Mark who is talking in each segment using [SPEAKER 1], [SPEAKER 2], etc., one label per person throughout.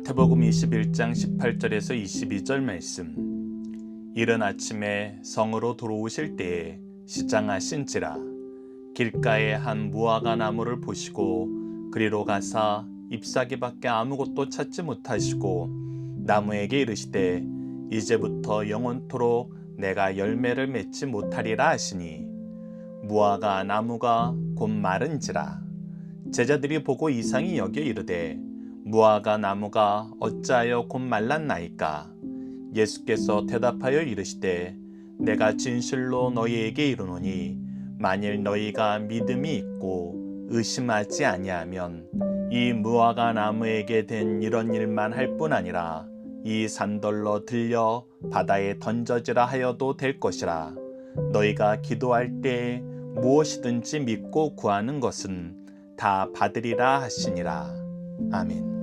[SPEAKER 1] 마태복음 21장 18절에서 22절 말씀. 이른 아침에 성으로 들어오실 때에 시장하신지라. 길가에 한 무화과 나무를 보시고 그리로 가사 잎사귀밖에 아무것도 찾지 못하시고 나무에게 이르시되 이제부터 영원토록 내가 열매를 맺지 못하리라 하시니 무화과 나무가 곧 마른지라. 제자들이 보고 이상히 여겨 이르되 무화과 나무가 어찌하여 곧 말랐나이까? 예수께서 대답하여 이르시되 내가 진실로 너희에게 이르노니 만일 너희가 믿음이 있고 의심하지 아니하면 이 무화과 나무에게 된 이런 일만 할 뿐 아니라 이 산돌로 들려 바다에 던져지라 하여도 될 것이라. 너희가 기도할 때 무엇이든지 믿고 구하는 것은 다 받으리라 하시니라. 아멘.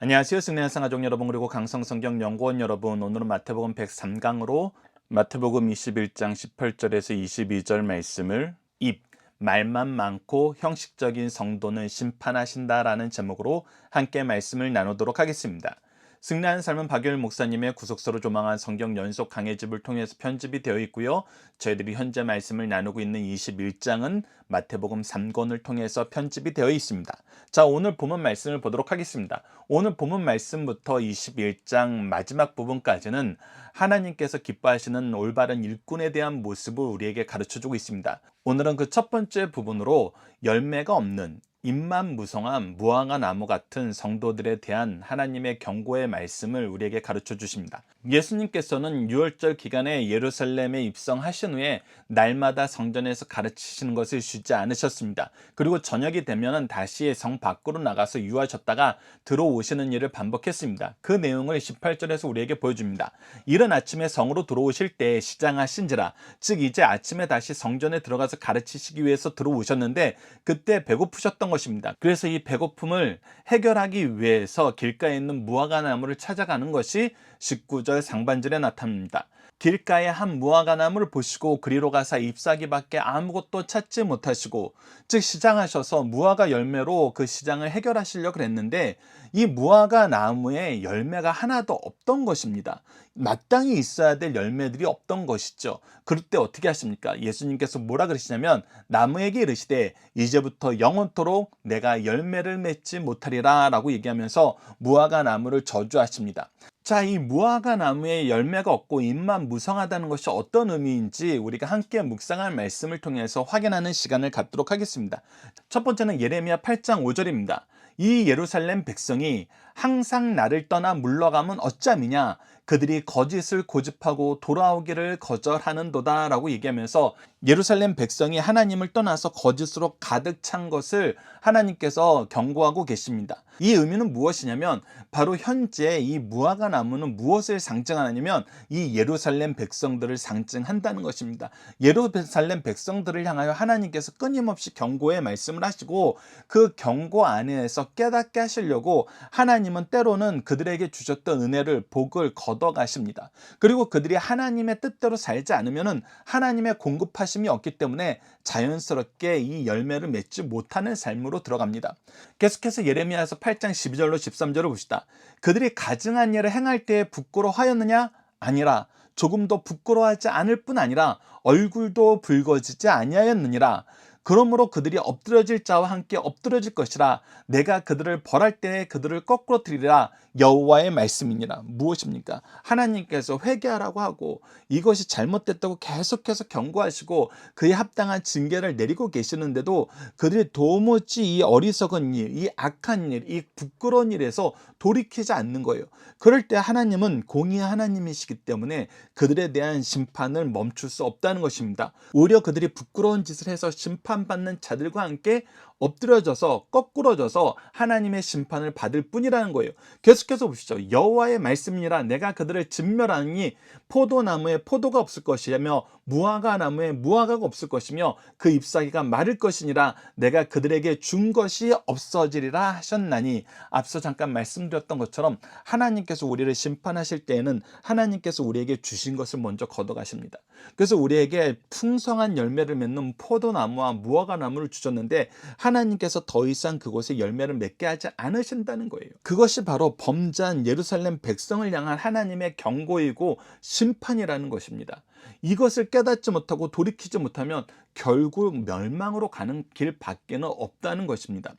[SPEAKER 1] 안녕하세요. 승리한 가족 여러분 그리고 강성성경 연구원 여러분 오늘은 마태복음 103강으로 마태복음 21장 18절에서 22절 말씀을 입 말만 많고 형식적인 성도는 심판하신다라는 제목으로 함께 말씀을 나누도록 하겠습니다. 승리한 삶은 박열 목사님의 구속서로 조망한 성경 연속 강해집을 통해서 편집이 되어 있고요. 저희들이 현재 말씀을 나누고 있는 21장은 마태복음 3권을 통해서 편집이 되어 있습니다. 자, 오늘 본문 말씀을 보도록 하겠습니다. 오늘 본문 말씀부터 21장 마지막 부분까지는 하나님께서 기뻐하시는 올바른 일꾼에 대한 모습을 우리에게 가르쳐 주고 있습니다. 오늘은 그 첫 번째 부분으로 열매가 없는 입만 무성한 무화과 나무 같은 성도들에 대한 하나님의 경고의 말씀을 우리에게 가르쳐 주십니다. 예수님께서는 6월절 기간에 예루살렘에 입성하신 후에 날마다 성전에서 가르치시는 것을 쉬지 않으셨습니다. 그리고 저녁이 되면 다시 성 밖으로 나가서 유하셨다가 들어오시는 일을 반복했습니다. 그 내용을 18절에서 우리에게 보여줍니다. 이른 아침에 성으로 들어오실 때 시장하신지라 즉 이제 아침에 다시 성전에 들어가서 가르치시기 위해서 들어오셨는데 그때 배고프셨던 것입니다. 그래서 이 배고픔을 해결하기 위해서 길가에 있는 무화과 나무를 찾아가는 것이 19절 상반절에 나타납니다. 길가에 한 무화과 나무를 보시고 그리로 가사 잎사귀밖에 아무것도 찾지 못하시고 즉 시장하셔서 무화과 열매로 그 시장을 해결하시려고 그랬는데 이 무화과 나무에 열매가 하나도 없던 것입니다. 마땅히 있어야 될 열매들이 없던 것이죠. 그럴 때 어떻게 하십니까? 예수님께서 뭐라 그러시냐면 나무에게 이르시되 이제부터 영원토록 내가 열매를 맺지 못하리라 라고 얘기하면서 무화과 나무를 저주하십니다. 자, 이 무화과 나무에 열매가 없고 잎만 무성하다는 것이 어떤 의미인지 우리가 함께 묵상할 말씀을 통해서 확인하는 시간을 갖도록 하겠습니다. 첫 번째는 예레미야 8장 5절입니다. 이 예루살렘 백성이 항상 나를 떠나 물러가면 어찌함이냐 그들이 거짓을 고집하고 돌아오기를 거절하는도다 라고 얘기하면서 예루살렘 백성이 하나님을 떠나서 거짓으로 가득 찬 것을 하나님께서 경고하고 계십니다. 이 의미는 무엇이냐면 바로 현재 이 무화과 나무는 무엇을 상징하냐면 이 예루살렘 백성들을 상징한다는 것입니다. 예루살렘 백성들을 향하여 하나님께서 끊임없이 경고의 말씀을 하시고 그 경고 안에서 깨닫게 하시려고 하나님은 때로는 그들에게 주셨던 은혜를 복을 걷어 가십니다. 그리고 그들이 하나님의 뜻대로 살지 않으면은 하나님의 공급하 심이 없기 때문에 자연스럽게 이 열매를 맺지 못하는 삶으로 들어갑니다. 계속해서 예레미야서 8장 12절로 13절을 봅시다. 그들이 가증한 일을 행할 때에 부끄러워하였느냐? 아니라 조금도 부끄러워하지 않을 뿐 아니라 얼굴도 붉어지지 아니하였느니라. 그러므로 그들이 엎드려질 자와 함께 엎드려질 것이라 내가 그들을 벌할 때에 그들을 거꾸로 드리라 여호와의 말씀이니라 무엇입니까 하나님께서 회개하라고 하고 이것이 잘못됐다고 계속해서 경고하시고 그에 합당한 징계를 내리고 계시는데도 그들이 도무지 이 어리석은 일, 이 악한 일, 이 부끄러운 일에서 돌이키지 않는 거예요. 그럴 때 하나님은 공의의 하나님이시기 때문에 그들에 대한 심판을 멈출 수 없다는 것입니다. 오히려 그들이 부끄러운 짓을 해서 심판받는 자들과 함께 엎드려져서 거꾸러져서 하나님의 심판을 받을 뿐이라는 거예요. 계속해서 보시죠. 여호와의 말씀이라 내가 그들을 진멸하니 포도나무에 포도가 없을 것이며 무화과 나무에 무화과가 없을 것이며 그 잎사귀가 마를 것이니라 내가 그들에게 준 것이 없어지리라 하셨나니 앞서 잠깐 말씀드렸던 것처럼 하나님께서 우리를 심판하실 때에는 하나님께서 우리에게 주신 것을 먼저 걷어가십니다. 그래서 우리에게 풍성한 열매를 맺는 포도나무와 무화과 나무를 주셨는데 하나님께서 더 이상 그곳에 열매를 맺게 하지 않으신다는 거예요. 그것이 바로 범죄한 예루살렘 백성을 향한 하나님의 경고이고 심판이라는 것입니다. 이것을 깨닫지 못하고 돌이키지 못하면 결국 멸망으로 가는 길 밖에는 없다는 것입니다.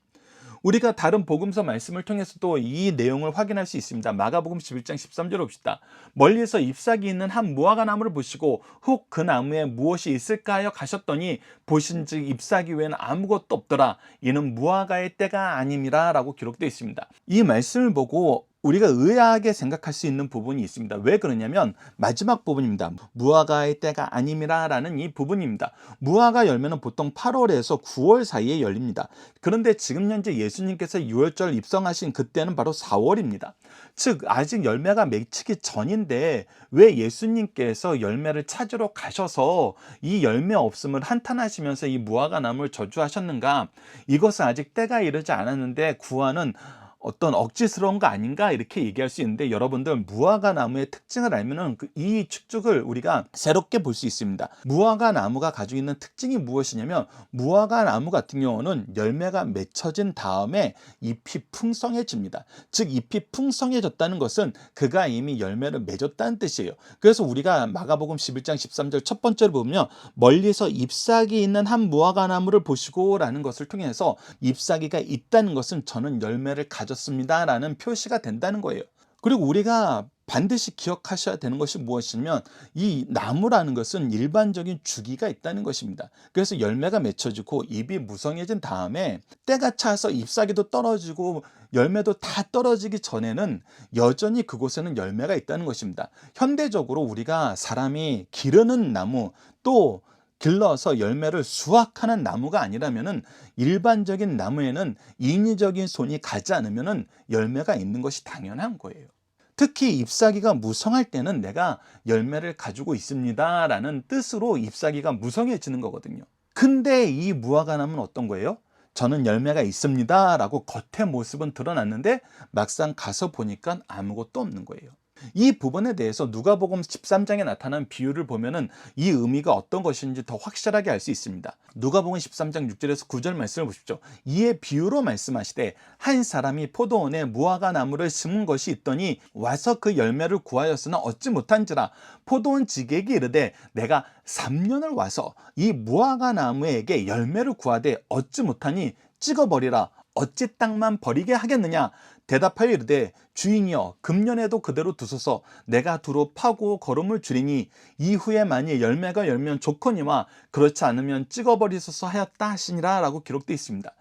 [SPEAKER 1] 우리가 다른 복음서 말씀을 통해서도 이 내용을 확인할 수 있습니다. 마가복음 11장 13절 봅시다. 멀리서 잎사귀 있는 한 무화과 나무를 보시고 혹 그 나무에 무엇이 있을까 하여 가셨더니 보신즉 잎사귀 외에는 아무것도 없더라. 이는 무화과의 때가 아님이라 라고 기록되어 있습니다. 이 말씀을 보고 우리가 의아하게 생각할 수 있는 부분이 있습니다. 왜 그러냐면 마지막 부분입니다. 무화과의 때가 아님이라라는 이 부분입니다. 무화과 열매는 보통 8월에서 9월 사이에 열립니다. 그런데 지금 현재 예수님께서 6월절 입성하신 그때는 바로 4월입니다. 즉 아직 열매가 맺히기 전인데 왜 예수님께서 열매를 찾으러 가셔서 이 열매 없음을 한탄하시면서 이 무화과 나무를 저주하셨는가? 이것은 아직 때가 이르지 않았는데 구하는 어떤 억지스러운 거 아닌가 이렇게 얘기할 수 있는데 여러분들 무화과 나무의 특징을 알면은 그 이 축축을 우리가 새롭게 볼 수 있습니다. 무화과 나무가 가지고 있는 특징이 무엇이냐면 무화과 나무 같은 경우는 열매가 맺혀진 다음에 잎이 풍성해집니다. 즉 잎이 풍성해졌다는 것은 그가 이미 열매를 맺었다는 뜻이에요. 그래서 우리가 마가복음 11장 13절 첫 번째로 보면 멀리서 잎사귀 있는 한 무화과 나무를 보시고라는 것을 통해서 잎사귀가 있다는 것은 저는 열매를 가져 가졌습니다라는 표시가 된다는 거예요. 그리고 우리가 반드시 기억하셔야 되는 것이 무엇이냐면 이 나무라는 것은 일반적인 주기가 있다는 것입니다. 그래서 열매가 맺혀지고 잎이 무성해진 다음에 때가 차서 잎사귀도 떨어지고 열매도 다 떨어지기 전에는 여전히 그곳에는 열매가 있다는 것입니다. 현대적으로 우리가 사람이 기르는 나무 또 길러서 열매를 수확하는 나무가 아니라면은 일반적인 나무에는 인위적인 손이 가지 않으면은 열매가 있는 것이 당연한 거예요. 특히 잎사귀가 무성할 때는 내가 열매를 가지고 있습니다. 라는 뜻으로 잎사귀가 무성해지는 거거든요. 근데 이 무화과나무는 어떤 거예요? 저는 열매가 있습니다. 라고 겉의 모습은 드러났는데 막상 가서 보니까 아무것도 없는 거예요. 이 부분에 대해서 누가복음 13장에 나타난 비유를 보면은 이 의미가 어떤 것인지 더 확실하게 알 수 있습니다. 누가복음 13장 6절에서 9절 말씀을 보십시오. 이에 비유로 말씀하시되 한 사람이 포도원에 무화과 나무를 심은 것이 있더니 와서 그 열매를 구하였으나 얻지 못한지라 포도원 지객이 이르되 내가 3년을 와서 이 무화과 나무에게 열매를 구하되 얻지 못하니 찍어버리라 어찌 땅만 버리게 하겠느냐 대답하여 이르되 주인이여 금년에도 그대로 두소서 내가 두루 파고 걸음을 줄이니 이후에 만일 열매가 열면 좋거니와 그렇지 않으면 찍어버리소서 하였다 하시니라 라고 기록되어 있습니다.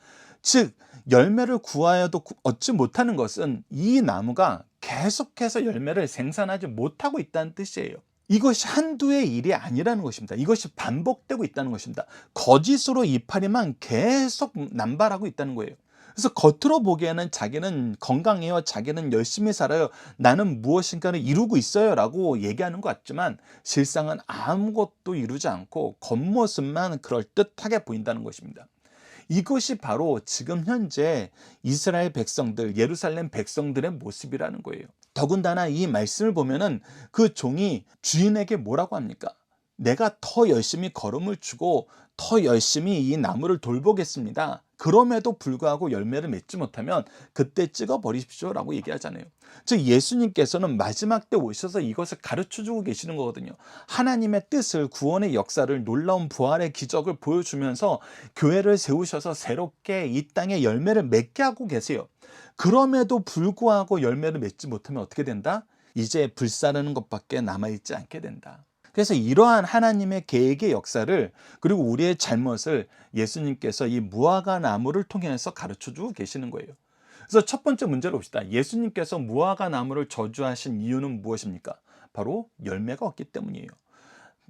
[SPEAKER 1] 즉 열매를 구하여도 얻지 못하는 것은 이 나무가 계속해서 열매를 생산하지 못하고 있다는 뜻이에요. 이것이 한두의 일이 아니라는 것입니다. 이것이 반복되고 있다는 것입니다. 거짓으로 이파리만 계속 남발하고 있다는 거예요. 그래서 겉으로 보기에는 자기는 건강해요. 자기는 열심히 살아요. 나는 무엇인가를 이루고 있어요. 라고 얘기하는 것 같지만 실상은 아무것도 이루지 않고 겉모습만 그럴듯하게 보인다는 것입니다. 이것이 바로 지금 현재 이스라엘 백성들, 예루살렘 백성들의 모습이라는 거예요. 더군다나 이 말씀을 보면은 그 종이 주인에게 뭐라고 합니까? 내가 더 열심히 걸음을 주고 더 열심히 이 나무를 돌보겠습니다. 그럼에도 불구하고 열매를 맺지 못하면 그때 찍어 버리십시오 라고 얘기하잖아요. 즉 예수님께서는 마지막 때 오셔서 이것을 가르쳐 주고 계시는 거거든요. 하나님의 뜻을 구원의 역사를 놀라운 부활의 기적을 보여주면서 교회를 세우셔서 새롭게 이 땅에 열매를 맺게 하고 계세요. 그럼에도 불구하고 열매를 맺지 못하면 어떻게 된다? 이제 불사르는 것밖에 남아있지 않게 된다. 그래서 이러한 하나님의 계획의 역사를 그리고 우리의 잘못을 예수님께서 이 무화과 나무를 통해서 가르쳐 주고 계시는 거예요. 그래서 첫 번째 문제로 봅시다. 예수님께서 무화과 나무를 저주하신 이유는 무엇입니까? 바로 열매가 없기 때문이에요.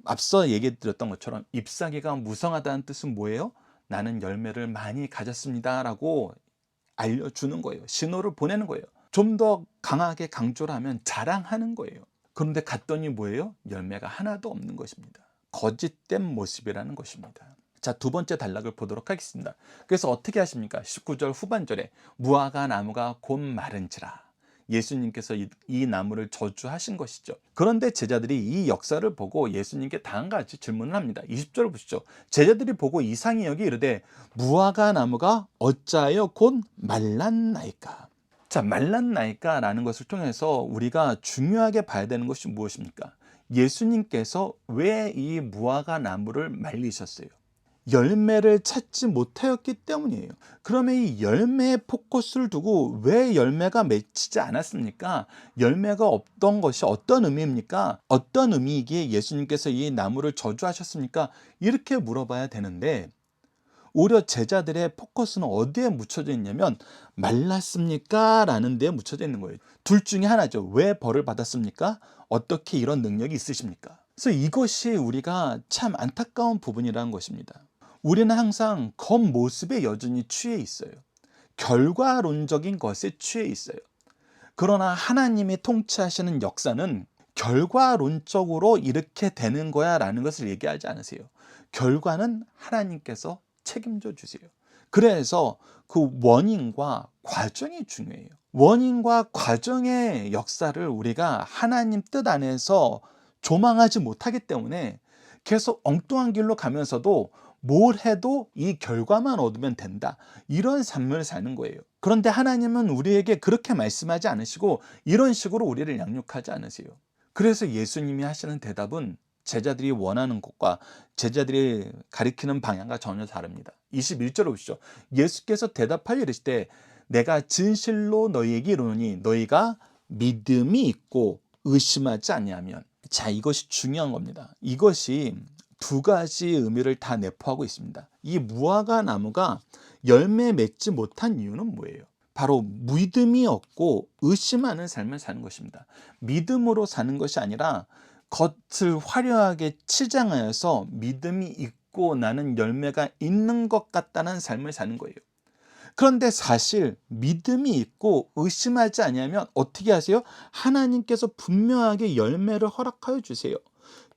[SPEAKER 1] 앞서 얘기 드렸던 것처럼 잎사귀가 무성하다는 뜻은 뭐예요? 나는 열매를 많이 가졌습니다. 라고 알려주는 거예요. 신호를 보내는 거예요. 좀 더 강하게 강조를 하면 자랑하는 거예요. 그런데 갔더니 뭐예요? 열매가 하나도 없는 것입니다. 거짓된 모습이라는 것입니다. 자, 두 번째 단락을 보도록 하겠습니다. 그래서 어떻게 하십니까? 19절 후반절에 무화과 나무가 곧 마른지라. 예수님께서 이, 이 나무를 저주하신 것이죠. 그런데 제자들이 이 역사를 보고 예수님께 다음과 같이 질문을 합니다. 20절을 보시죠. 제자들이 보고 이상히 여기 이르되 무화과 나무가 어찌하여 곧 말랐나이까. 자, 말랐나이까 라는 것을 통해서 우리가 중요하게 봐야 되는 것이 무엇입니까? 예수님께서 왜 이 무화과 나무를 말리셨어요? 열매를 찾지 못하였기 때문이에요. 그러면 이 열매에 포커스를 두고 왜 열매가 맺히지 않았습니까? 열매가 없던 것이 어떤 의미입니까? 어떤 의미이기에 예수님께서 이 나무를 저주하셨습니까? 이렇게 물어봐야 되는데 오히려 제자들의 포커스는 어디에 묻혀져 있냐면 말랐습니까? 라는 데에 묻혀져 있는 거예요. 둘 중에 하나죠. 왜 벌을 받았습니까? 어떻게 이런 능력이 있으십니까? 그래서 이것이 우리가 참 안타까운 부분이라는 것입니다. 우리는 항상 겉모습에 여전히 취해 있어요. 결과론적인 것에 취해 있어요. 그러나 하나님이 통치하시는 역사는 결과론적으로 이렇게 되는 거야 라는 것을 얘기하지 않으세요. 결과는 하나님께서 책임져 주세요. 그래서 그 원인과 과정이 중요해요. 원인과 과정의 역사를 우리가 하나님 뜻 안에서 조망하지 못하기 때문에 계속 엉뚱한 길로 가면서도 뭘 해도 이 결과만 얻으면 된다. 이런 삶을 사는 거예요. 그런데 하나님은 우리에게 그렇게 말씀하지 않으시고 이런 식으로 우리를 양육하지 않으세요. 그래서 예수님이 하시는 대답은 제자들이 원하는 것과 제자들이 가리키는 방향과 전혀 다릅니다. 21절을 보시죠. 예수께서 대답하여 이르시되 내가 진실로 너희에게 이르노니 너희가 믿음이 있고 의심하지 아니하면 자 이것이 중요한 겁니다. 이것이 두 가지 의미를 다 내포하고 있습니다. 이 무화과 나무가 열매 맺지 못한 이유는 뭐예요? 바로 믿음이 없고 의심하는 삶을 사는 것입니다. 믿음으로 사는 것이 아니라 겉을 화려하게 치장하여서 믿음이 있고 나는 열매가 있는 것 같다는 삶을 사는 거예요. 그런데 사실 믿음이 있고 의심하지 아니하면 어떻게 하세요? 하나님께서 분명하게 열매를 허락하여 주세요.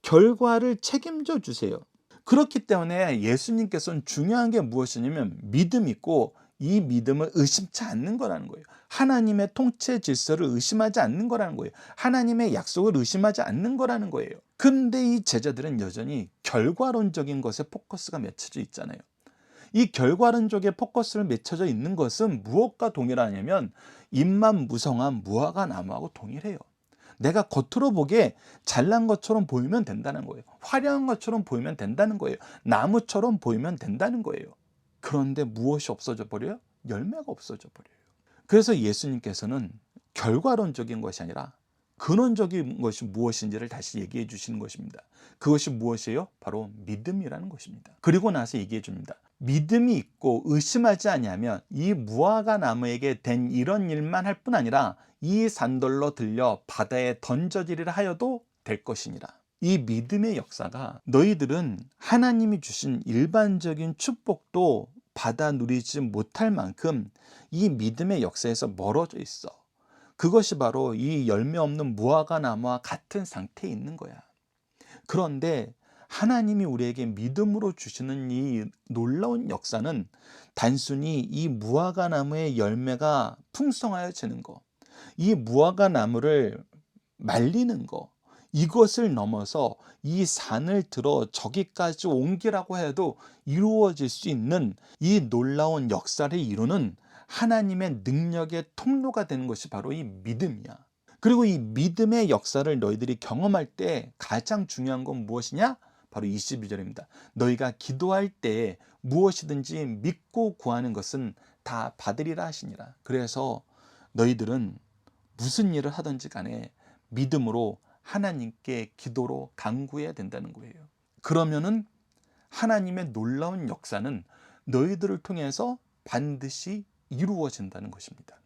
[SPEAKER 1] 결과를 책임져 주세요. 그렇기 때문에 예수님께서는 중요한 게 무엇이냐면 믿음 있고 이 믿음을 의심치 않는 거라는 거예요. 하나님의 통치 질서를 의심하지 않는 거라는 거예요. 하나님의 약속을 의심하지 않는 거라는 거예요. 근데 이 제자들은 여전히 결과론적인 것에 포커스가 맺혀져 있잖아요. 이 결과론적에 포커스를 맺혀져 있는 것은 무엇과 동일하냐면 입만 무성한 무화과 나무하고 동일해요. 내가 겉으로 보기에 잘난 것처럼 보이면 된다는 거예요. 화려한 것처럼 보이면 된다는 거예요. 나무처럼 보이면 된다는 거예요. 그런데 무엇이 없어져 버려요? 열매가 없어져 버려요. 그래서 예수님께서는 결과론적인 것이 아니라 근원적인 것이 무엇인지를 다시 얘기해 주시는 것입니다. 그것이 무엇이에요? 바로 믿음이라는 것입니다. 그리고 나서 얘기해 줍니다. 믿음이 있고 의심하지 아니하면 이 무화과 나무에게 된 이런 일만 할 뿐 아니라 이 산돌로 들려 바다에 던져지리라 하여도 될 것이니라. 이 믿음의 역사가 너희들은 하나님이 주신 일반적인 축복도 받아 누리지 못할 만큼 이 믿음의 역사에서 멀어져 있어. 그것이 바로 이 열매 없는 무화과 나무와 같은 상태에 있는 거야. 그런데 하나님이 우리에게 믿음으로 주시는 이 놀라운 역사는 단순히 이 무화과 나무의 열매가 풍성하여지는 거, 이 무화과 나무를 말리는 거, 이것을 넘어서 이 산을 들어 저기까지 옮기라고 해도 이루어질 수 있는 이 놀라운 역사를 이루는 하나님의 능력의 통로가 되는 것이 바로 이 믿음이야. 그리고 이 믿음의 역사를 너희들이 경험할 때 가장 중요한 건 무엇이냐? 바로 22절입니다. 너희가 기도할 때 무엇이든지 믿고 구하는 것은 다 받으리라 하시니라. 그래서 너희들은 무슨 일을 하든지 간에 믿음으로 하나님께 기도로 간구해야 된다는 거예요. 그러면은 하나님의 놀라운 역사는 너희들을 통해서 반드시 이루어진다는 것입니다.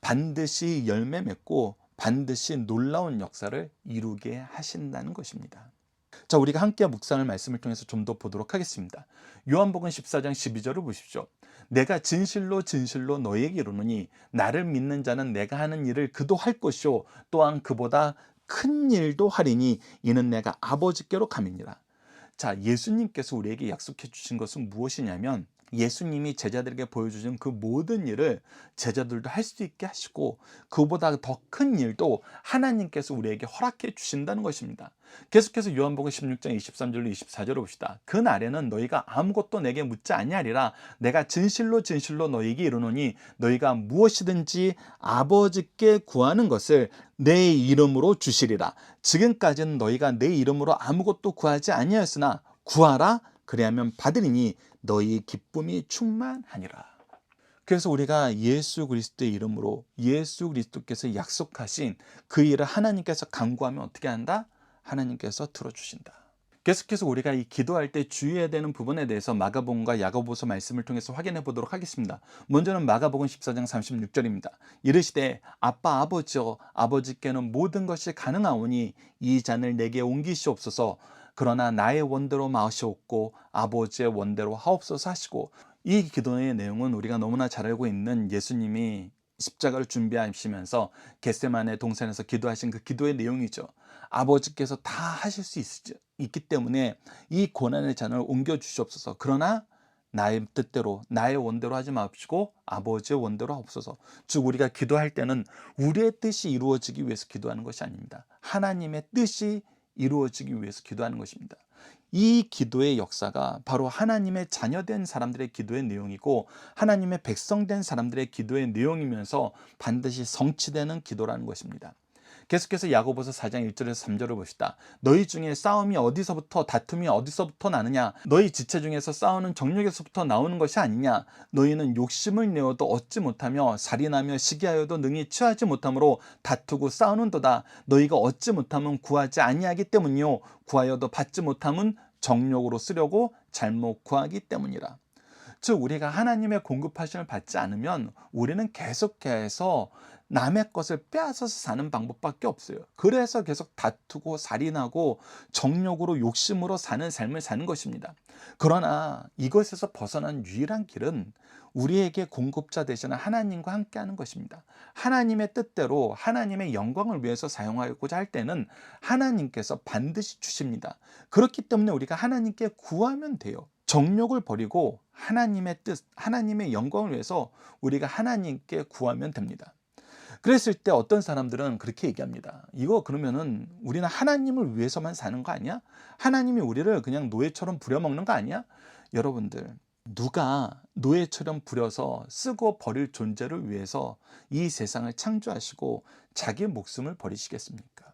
[SPEAKER 1] 반드시 열매 맺고 반드시 놀라운 역사를 이루게 하신다는 것입니다. 자, 우리가 함께 묵상을 말씀을 통해서 좀 더 보도록 하겠습니다. 요한복음 14장 12절을 보십시오. 내가 진실로 진실로 너에게 이르노니 나를 믿는 자는 내가 하는 일을 그도 할 것이요 또한 그보다 큰 일도 하리니 이는 내가 아버지께로 감이니라. 자, 예수님께서 우리에게 약속해 주신 것은 무엇이냐면 예수님이 제자들에게 보여주신 그 모든 일을 제자들도 할 수 있게 하시고 그보다 더 큰 일도 하나님께서 우리에게 허락해 주신다는 것입니다. 계속해서 요한복음 16장 23절로 24절을 봅시다. 그 날에는 너희가 아무것도 내게 묻지 아니하리라 내가 진실로 진실로 너희에게 이르노니 너희가 무엇이든지 아버지께 구하는 것을 내 이름으로 주시리라. 지금까지는 너희가 내 이름으로 아무것도 구하지 아니하였으나 구하라 그리하면 받으리니 너희 기쁨이 충만하니라. 그래서 우리가 예수 그리스도의 이름으로 예수 그리스도께서 약속하신 그 일을 하나님께서 강구하면 어떻게 한다? 하나님께서 들어주신다. 계속해서 우리가 이 기도할 때 주의해야 되는 부분에 대해서 마가복음과 야고보서 말씀을 통해서 확인해 보도록 하겠습니다. 먼저는 마가복음 14장 36절입니다. 이르시되 아빠 아버지여 아버지께는 모든 것이 가능하오니 이 잔을 내게 옮기시옵소서 그러나 나의 원대로 마시옵고 아버지의 원대로 하옵소서 하시고 이 기도의 내용은 우리가 너무나 잘 알고 있는 예수님이 십자가를 준비하시면서 겟세만의 동산에서 기도하신 그 기도의 내용이죠. 아버지께서 다 하실 수 있, 있기 때문에 이 고난의 잔을 옮겨 주시옵소서. 그러나 나의 뜻대로 나의 원대로 하지 마시고 아버지의 원대로 하옵소서. 즉 우리가 기도할 때는 우리의 뜻이 이루어지기 위해서 기도하는 것이 아닙니다. 하나님의 뜻이 이루어지기 위해서 기도하는 것입니다. 이 기도의 역사가 바로 하나님의 자녀된 사람들의 기도의 내용이고 하나님의 백성된 사람들의 기도의 내용이면서 반드시 성취되는 기도라는 것입니다. 계속해서 야고보서 4장 1절에서 3절을 봅시다. 너희 중에 싸움이 어디서부터 다툼이 어디서부터 나느냐? 너희 지체 중에서 싸우는 정력에서부터 나오는 것이 아니냐? 너희는 욕심을 내어도 얻지 못하며 살인하며 시기하여도 능히 취하지 못하므로 다투고 싸우는도다. 너희가 얻지 못하면 구하지 아니하기 때문이요 구하여도 받지 못하면 정욕으로 쓰려고 잘못 구하기 때문이라. 즉 우리가 하나님의 공급하심을 받지 않으면 우리는 계속해서 남의 것을 빼앗아서 사는 방법밖에 없어요. 그래서 계속 다투고 살인하고 정욕으로 욕심으로 사는 삶을 사는 것입니다. 그러나 이것에서 벗어난 유일한 길은 우리에게 공급자 되시는 하나님과 함께하는 것입니다. 하나님의 뜻대로 하나님의 영광을 위해서 사용하고자 할 때는 하나님께서 반드시 주십니다. 그렇기 때문에 우리가 하나님께 구하면 돼요. 정욕을 버리고 하나님의 뜻, 하나님의 영광을 위해서 우리가 하나님께 구하면 됩니다. 그랬을 때 어떤 사람들은 그렇게 얘기합니다. 이거 그러면은 우리는 하나님을 위해서만 사는 거 아니야? 하나님이 우리를 그냥 노예처럼 부려먹는 거 아니야? 여러분들, 누가 노예처럼 부려서 쓰고 버릴 존재를 위해서 이 세상을 창조하시고 자기 목숨을 버리시겠습니까?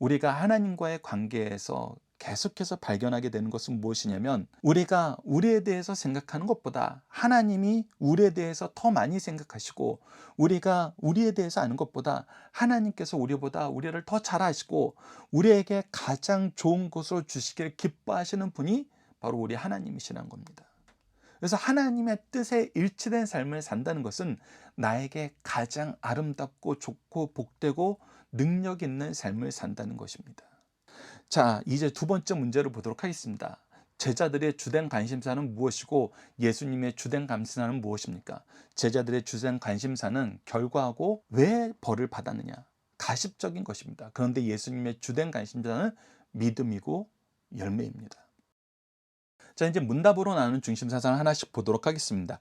[SPEAKER 1] 우리가 하나님과의 관계에서 계속해서 발견하게 되는 것은 무엇이냐면 우리가 우리에 대해서 생각하는 것보다 하나님이 우리에 대해서 더 많이 생각하시고 우리가 우리에 대해서 아는 것보다 하나님께서 우리보다 우리를 더 잘 아시고 우리에게 가장 좋은 것을 주시기를 기뻐하시는 분이 바로 우리 하나님이시라는 겁니다. 그래서 하나님의 뜻에 일치된 삶을 산다는 것은 나에게 가장 아름답고 좋고 복되고 능력 있는 삶을 산다는 것입니다. 자, 이제 두 번째 문제를 보도록 하겠습니다. 제자들의 주된 관심사는 무엇이고 예수님의 주된 관심사는 무엇입니까? 제자들의 주된 관심사는 결과하고 왜 벌을 받았느냐? 가십적인 것입니다. 그런데 예수님의 주된 관심사는 믿음이고 열매입니다. 자, 이제 문답으로 나누는 중심 사상을 하나씩 보도록 하겠습니다.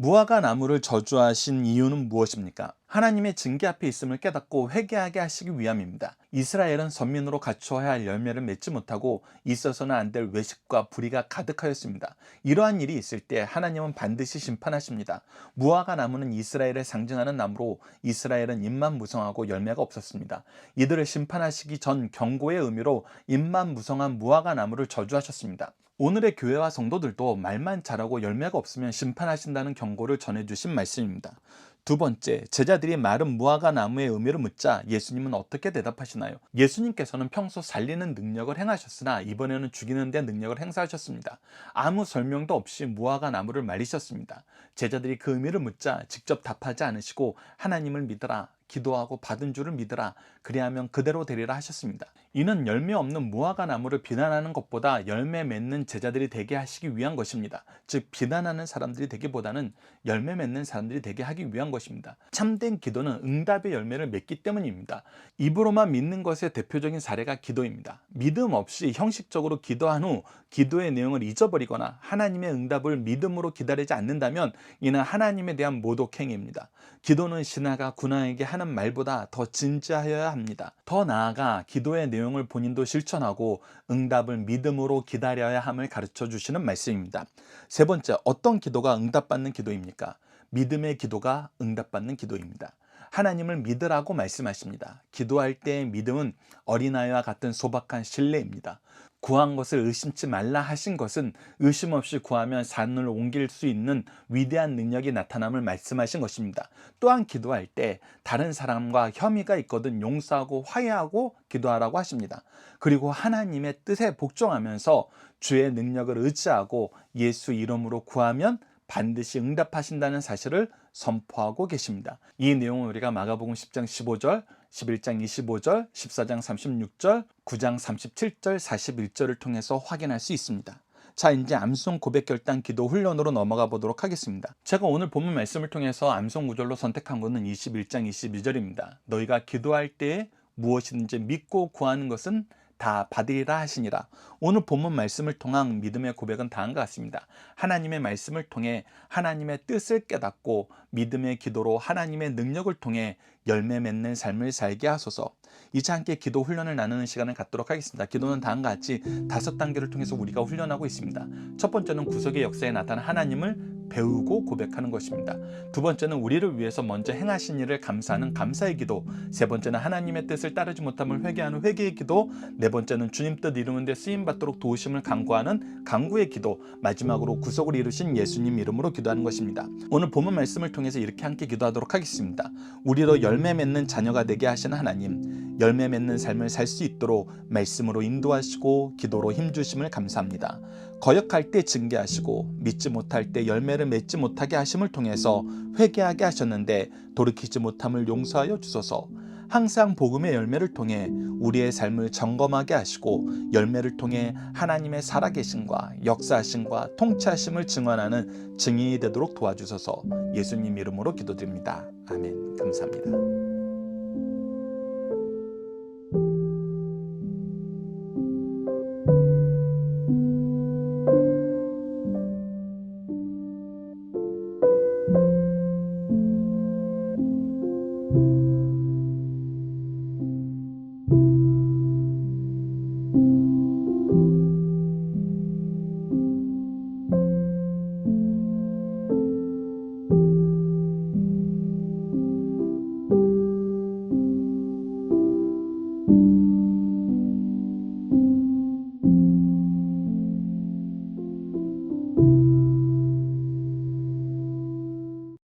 [SPEAKER 1] 무화과 나무를 저주하신 이유는 무엇입니까? 하나님의 징계 앞에 있음을 깨닫고 회개하게 하시기 위함입니다. 이스라엘은 선민으로 갖추어야 할 열매를 맺지 못하고 있어서는 안 될 외식과 불의가 가득하였습니다. 이러한 일이 있을 때 하나님은 반드시 심판하십니다. 무화과 나무는 이스라엘을 상징하는 나무로 이스라엘은 잎만 무성하고 열매가 없었습니다. 이들을 심판하시기 전 경고의 의미로 잎만 무성한 무화과 나무를 저주하셨습니다. 오늘의 교회와 성도들도 말만 잘하고 열매가 없으면 심판하신다는 경고를 전해주신 말씀입니다. 두 번째, 제자들이 마른 무화과 나무의 의미를 묻자 예수님은 어떻게 대답하시나요? 예수님께서는 평소 살리는 능력을 행하셨으나 이번에는 죽이는 데 능력을 행사하셨습니다. 아무 설명도 없이 무화과 나무를 말리셨습니다. 제자들이 그 의미를 묻자 직접 답하지 않으시고 하나님을 믿어라. 기도하고 받은 줄을 믿으라. 그리하면 그대로 되리라 하셨습니다. 이는 열매 없는 무화과 나무를 비난하는 것보다 열매 맺는 제자들이 되게 하시기 위한 것입니다. 즉 비난하는 사람들이 되기보다는 열매 맺는 사람들이 되게 하기 위한 것입니다. 참된 기도는 응답의 열매를 맺기 때문입니다. 입으로만 믿는 것의 대표적인 사례가 기도입니다. 믿음 없이 형식적으로 기도한 후 기도의 내용을 잊어버리거나 하나님의 응답을 믿음으로 기다리지 않는다면 이는 하나님에 대한 모독 행위입니다. 기도는 신하가 군왕에게 하는 말보다 더 진지하여야 합니다. 더 나아가 기도의 내용을 본인도 실천하고 응답을 믿음으로 기다려야 함을 가르쳐 주시는 말씀입니다. 세 번째, 어떤 기도가 응답받는 기도입니까? 믿음의 기도가 응답받는 기도입니다. 하나님을 믿으라고 말씀하십니다. 기도할 때의 믿음은 어린아이와 같은 소박한 신뢰입니다. 구한 것을 의심치 말라 하신 것은 의심 없이 구하면 산을 옮길 수 있는 위대한 능력이 나타남을 말씀하신 것입니다. 또한 기도할 때 다른 사람과 혐의가 있거든 용서하고 화해하고 기도하라고 하십니다. 그리고 하나님의 뜻에 복종하면서 주의 능력을 의지하고 예수 이름으로 구하면 반드시 응답하신다는 사실을 선포하고 계십니다. 이 내용은 우리가 마가복음 10장 15절, 11장 25절, 14장 36절, 9장 37절, 41절을 통해서 확인할 수 있습니다. 자, 이제 암송 고백 결단 기도 훈련으로 넘어가 보도록 하겠습니다. 제가 오늘 본문 말씀을 통해서 암송 구절로 선택한 것은 21장 22절입니다. 너희가 기도할 때 무엇이든지 믿고 구하는 것은 다 받으리라 하시니라. 오늘 본문 말씀을 통한 믿음의 고백은 다음과 같습니다. 하나님의 말씀을 통해 하나님의 뜻을 깨닫고 믿음의 기도로 하나님의 능력을 통해 열매 맺는 삶을 살게 하소서. 이제 함께 기도 훈련을 나누는 시간을 갖도록 하겠습니다. 기도는 다음과 같이 다섯 단계를 통해서 우리가 훈련하고 있습니다. 첫 번째는 구속의 역사에 나타난 하나님을 배우고 고백하는 것입니다. 두 번째는 우리를 위해서 먼저 행하신 일을 감사하는 감사의 기도. 세 번째는 하나님의 뜻을 따르지 못함을 회개하는 회개의 기도. 네 번째는 주님 뜻 이루는데 쓰임 받도록 도우심을 간구하는 간구의 기도. 마지막으로 구속을 이루신 예수님 이름으로 기도하는 것입니다. 오늘 본문 말씀을 통해서 이렇게 함께 기도하도록 하겠습니다. 우리로 열매 맺는 자녀가 되게 하시는 하나님, 열매 맺는 삶을 살 수 있도록 말씀으로 인도하시고 기도로 힘 주심을 감사합니다. 거역할 때 징계하시고 믿지 못할 때 열매를 맺지 못하게 하심을 통해서 회개하게 하셨는데 돌이키지 못함을 용서하여 주소서. 항상 복음의 열매를 통해 우리의 삶을 점검하게 하시고 열매를 통해 하나님의 살아계심과 역사하심과 통치하심을 증언하는 증인이 되도록 도와주소서 예수님 이름으로 기도드립니다. 아멘. 감사합니다.